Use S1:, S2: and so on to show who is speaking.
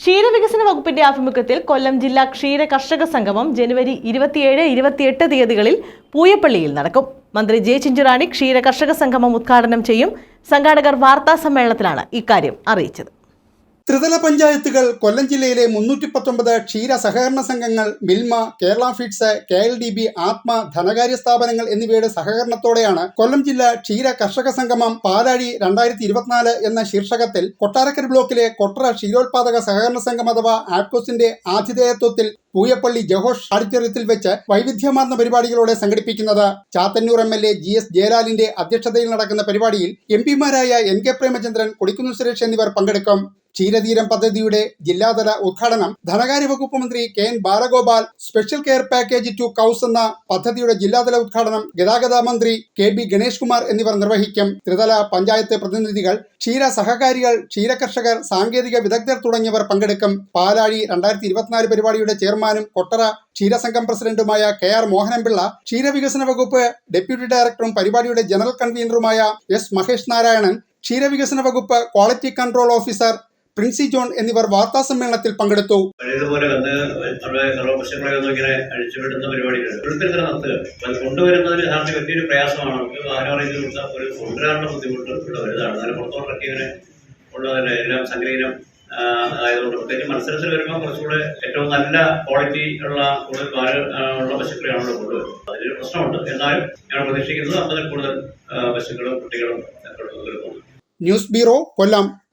S1: ക്ഷീരവികസന വകുപ്പിന്റെ ആഭിമുഖ്യത്തിൽ കൊല്ലം ജില്ലാ ക്ഷീര കർഷക സംഗമം ജനുവരി ഇരുപത്തിയേഴ് ഇരുപത്തിയെട്ട് തീയതികളിൽ പൂയപ്പള്ളിയിൽ നടക്കും. മന്ത്രി ജെ ചിഞ്ചുറാണി ക്ഷീര കർഷക സംഗമം ഉദ്ഘാടനം ചെയ്യും. സംഘാടകർ വാർത്താ സമ്മേളനത്തിലാണ് ഇക്കാര്യം അറിയിച്ചത്.
S2: ത്രിതല പഞ്ചായത്തുകൾ കൊല്ലം ജില്ലയിലെ മുന്നൂറ്റി പത്തൊമ്പത് ക്ഷീര സഹകരണ സംഘങ്ങൾ Milma Kerala feeds K L D B ആത്മ ധനകാര്യ സ്ഥാപനങ്ങൾ എന്നിവയുടെ സഹകരണത്തോടെയാണ് കൊല്ലം ജില്ലാ ക്ഷീര കർഷക സംഗമം പാലാഴി രണ്ടായിരത്തി ഇരുപത്തിനാല് എന്ന ശീർഷകത്തിൽ കൊട്ടാരക്കര ബ്ലോക്കിലെ കൊട്ടറ ക്ഷീരോത്പാദക സഹകരണ സംഘം അഥവാ ആപ്കോസിന്റെ ആതിഥേയത്വത്തിൽ പൂയപ്പള്ളി ജഹോഷ് ആഡിറ്റോറിയത്തിൽ വെച്ച് വൈവിധ്യമാർന്ന പരിപാടികളോടെ സംഘടിപ്പിക്കുന്നത്. Chathannoor M L A G S ജയലാലിന്റെ അധ്യക്ഷതയിൽ നടക്കുന്ന പരിപാടിയിൽ എം പിമാരായ എൻ കെ പ്രേമചന്ദ്രൻ കൊടിക്കുന്നിൽ സുരേഷ് എന്നിവർ പങ്കെടുക്കും. ക്ഷീരതീരം പദ്ധതിയുടെ ജില്ലാതല ഉദ്ഘാടനം ധനകാര്യ വകുപ്പ് മന്ത്രി K N Balagopal special care package to cows എന്ന പദ്ധതിയുടെ ജില്ലാതല ഉദ്ഘാടനം ഗതാഗത മന്ത്രി കെ ബി ഗണേഷ് കുമാർ എന്നിവർ നിർവഹിക്കും. ത്രിതല പഞ്ചായത്ത് പ്രതിനിധികൾ ക്ഷീര സഹകാരികൾ ക്ഷീരകർഷകർ സാങ്കേതിക വിദഗ്ധർ തുടങ്ങിയവർ പങ്കെടുക്കും. പാലാഴി രണ്ടായിരത്തി ഇരുപത്തിനാല് പരിപാടിയുടെ ചെയർമാനും കൊട്ടറ ക്ഷീരസംഘം പ്രസിഡന്റുമായ കെ ആർ മോഹനൻപിള്ള ക്ഷീരവികസന വകുപ്പ് ഡെപ്യൂട്ടി ഡയറക്ടറും പരിപാടിയുടെ ജനറൽ കൺവീനറുമായ എസ് മഹേഷ് നാരായണൻ ക്ഷീരവികസന വകുപ്പ് quality control officer Princy John എന്നിവർ വാർത്താ സമ്മേളനത്തിൽ പങ്കെടുത്തു.
S3: പഴയതുപോലെ വന്ന് നമ്മുടെ സർവപ്രശ്നങ്ങളെ ഒന്നും ഇങ്ങനെ അഴിച്ചുവിടുന്ന പരിപാടികൾ. ഇവിടുത്തെ നടത്തുക അപ്പൊ അത് കൊണ്ടുവരുന്നതിന് യഥാർത്ഥ വലിയൊരു പ്രയാസമാണ്. നമുക്ക് വാഹനം കൊടുത്താൽ ഒരു കൊണ്ടുവരാനുള്ള ബുദ്ധിമുട്ട് ഇവിടെ വരുന്നതാണ് അതിന് പുറത്തോട്ടൊക്കെ ഇങ്ങനെ ഉള്ളതിന് എല്ലാം ആയതുകൊണ്ട് പ്രത്യേകിച്ച് മത്സരത്തിൽ വരുമ്പോൾ കുറച്ചുകൂടെ ഏറ്റവും നല്ല ക്വാളിറ്റി ഉള്ള കൂടുതൽ ഉള്ള പശുക്കളെയാണല്ലോ കൊണ്ടുവരുന്നത്. അതിലൊരു പ്രശ്നമുണ്ട്. എന്നാലും ഞങ്ങൾ പ്രതീക്ഷിക്കുന്നത് അമ്പതിൽ കൂടുതൽ പശുക്കളും കുട്ടികളും
S2: ന്യൂസ് ബ്യൂറോ കൊല്ലം.